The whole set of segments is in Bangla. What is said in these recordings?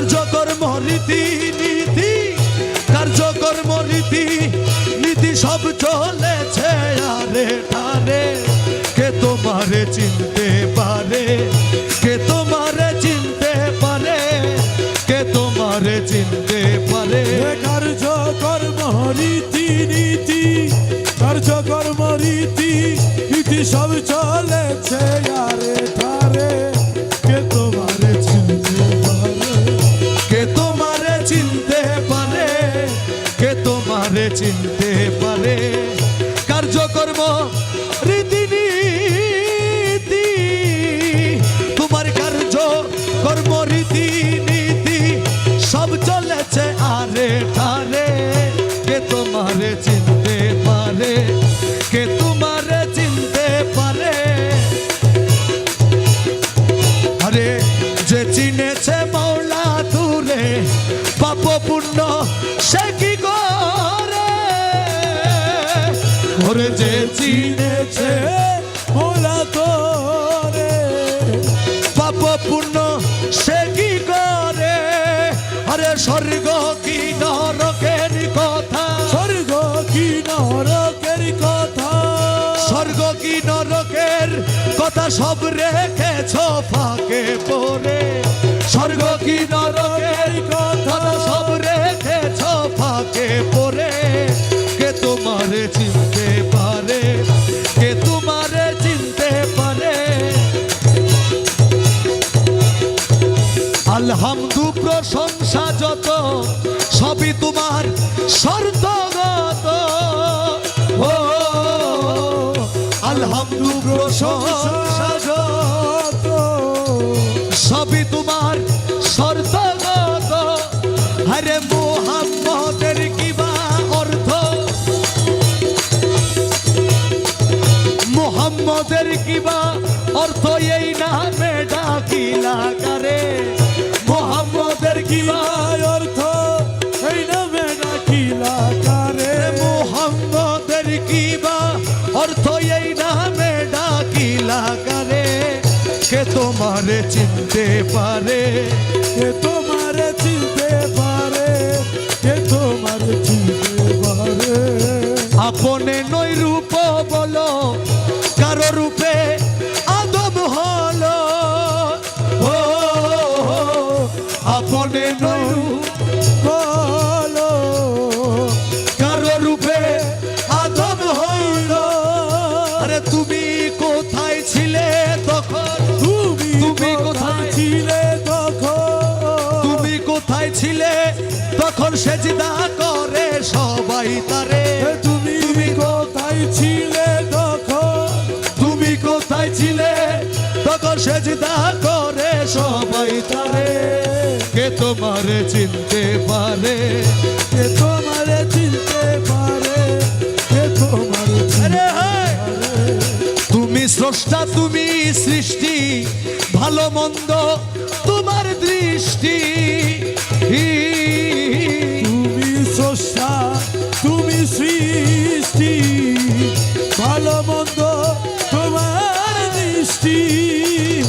কার্যকর্ম রীতি নীতি কার্যকর্ম রীতি নীতি সব চলেছে আরে ঠারে। কে তোমারে চিনতে পারে? কে তোমারে চিনতে পারে? কে তোমারে চিনতে পারে? কার্যকর্ম রীতি নীতি কার্যকর্ম রীতি নীতি সব চলেছে আরে। চিনতে ওরে যে চিনেছে মোলা তোরে পাপ পুণ্য সে কি করে? আরে স্বর্গ কি নরকের কথা? স্বর্গ কি নরকের কথা? স্বর্গ কি নরকের কথা সব রেখেছ ফাঁকে পড়ে? স্বর্গ কি নরকের প্রশংসা যত, সবই তোমার শর্তগত ও আলহামদু প্রশংসা যত, সবই তোমার শর্তগত আরে মোহাম্মদের কিবা অর্থ? মোহাম্মদের কিবা অর্থ এই তোমারে চিনতে পারে কে তোমারে চিনতে পারে কে তোমারে চিনতে পারে আপনে নই রূপ বলো কারও রূপে আদম হলো ও আপনে নই তখন সেজদা করে সবাই তারে। তুমি তুমি কোথায় ছিলে তখন? তুমি কোথায় ছিলে? তখন সেজদা করে সবাই তারে। কে তোমারে চিনতে পারে? কে তোমারে চিনতে পারে? কে তোমারে আরে হায়! তুমি স্রষ্টা তুমি সৃষ্টি ভালো মন্দ তোমার দৃষ্টি। দৃষ্টি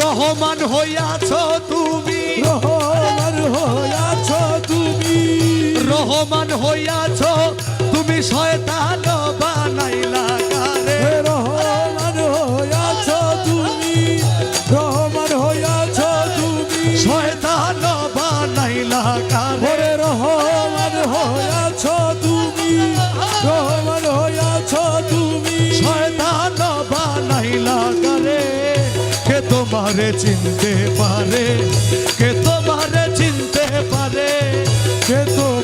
রহমান হইয়াছ তুমি। রহমান হইয়াছ তুমি। রহমান হইয়াছ তুমি শয়তান বানাইলা। তোমারে চিনতে পারে? কে তোমারে চিনতে পারে? কে তো